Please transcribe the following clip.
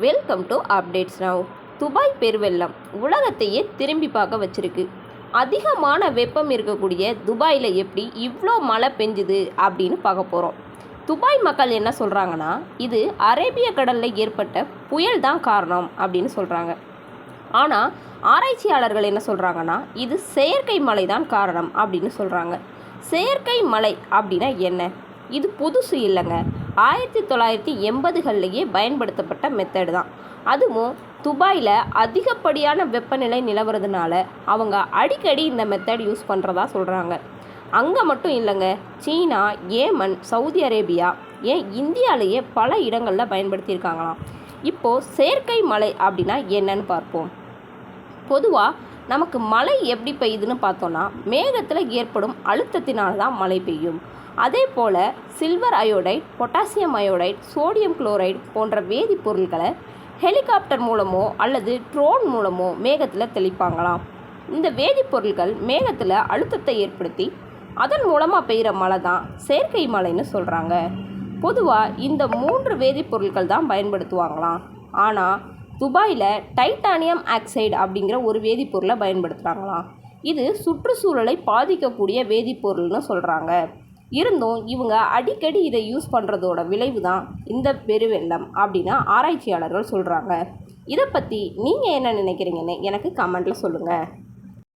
Welcome to updates now Dubai பெருவெள்ளம் உலகத்தையே திரும்பி பார்க்க வச்சிருக்கு. அதிகமான வெப்பம் இருக்கக்கூடிய துபாயில் எப்படி இவ்வளோ மழை பெஞ்சுது அப்படின்னு பார்க்க போகிறோம் துபாய் மக்கள் என்ன சொல்கிறாங்கன்னா இது அரேபிய கடலில் ஏற்பட்ட புயல் தான் காரணம் அப்படின்னு சொல்கிறாங்க ஆனால் ஆராய்ச்சியாளர்கள் என்ன சொல்கிறாங்கன்னா இது செயற்கை மழை தான் காரணம் அப்படின்னு சொல்கிறாங்க செயற்கை மழை அப்படின்னா என்ன? இது புதுசு இல்லைங்க. ஆயிரத்தி தொள்ளாயிரத்தி எண்பதுகள்லேயே பயன்படுத்தப்பட்ட மெத்தடு தான். அதுவும் துபாயில் அதிகப்படியான வெப்பநிலை நிலவுறதுனால அவங்க அடிக்கடி இந்த மெத்தட் யூஸ் பண்ணுறதா சொல்கிறாங்க அங்கே மட்டும் இல்லைங்க சீனா ஏமன் சவுதி அரேபியா ஏன் இந்தியாவிலேயே பல இடங்களில் பயன்படுத்தியிருக்காங்களாம். இப்போது செயற்கை மலை அப்படின்னா என்னன்னு பார்ப்போம். பொதுவாக நமக்கு மழை எப்படி பெய்யுதுன்னு பார்த்தோன்னா மேகத்தில் ஏற்படும் அழுத்தத்தினால தான் மழை பெய்யும். அதே போல் silver iodide potassium iodide sodium chloride போன்ற வேதிப்பொருட்களை ஹெலிகாப்டர் மூலமோ அல்லது ட்ரோன் மூலமோ மேகத்தில் தெளிப்பாங்களாம். இந்த வேதிப்பொருட்கள் மேகத்தில் அழுத்தத்தை ஏற்படுத்தி அதன் மூலமாக பெய்கிற மழை தான் செயற்கை மழைன்னு சொல்கிறாங்க பொதுவாக இந்த மூன்று வேதிப்பொருட்கள் தான் பயன்படுத்துவாங்களாம். ஆனால் துபாயில் டைட்டானியம் ஆக்சைடு அப்படிங்கிற ஒரு வேதிப்பொருளை பயன்படுத்துகிறாங்களாம் இது சுற்றுச்சூழலை பாதிக்கக்கூடிய வேதிப்பொருள்னு சொல்கிறாங்க இருந்தும் இவங்க அடிக்கடி இதை யூஸ் பண்ணுறதோட விளைவு தான் இந்த பெருவெள்ளம் அப்படின்னு ஆராய்ச்சியாளர்கள் சொல்கிறாங்க இதை பற்றி நீங்கள் என்ன நினைக்கிறீங்கன்னு எனக்கு கமெண்ட்டில் சொல்லுங்கள்